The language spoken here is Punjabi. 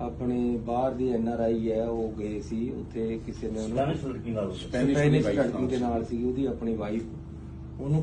ਆਪਣੇ ਬਾਹਰ ਦੀ ਐਨਆਰਆਈ ਹੈ ਉਹ ਗਏ ਸੀ ਉੱਥੇ ਕਿਸੇ ਨੇ ਉਹਨੂੰ ਸਪੈਨਿਸ਼ ਲੜਕੀ ਨਾਲ ਸਪੈਨਿਸ਼ ਲੜਕੀ ਦੇ ਨਾਲ ਸੀ ਉਹਦੀ ਆਪਣੀ ਵਾਈਫ ਉਹਨੂੰ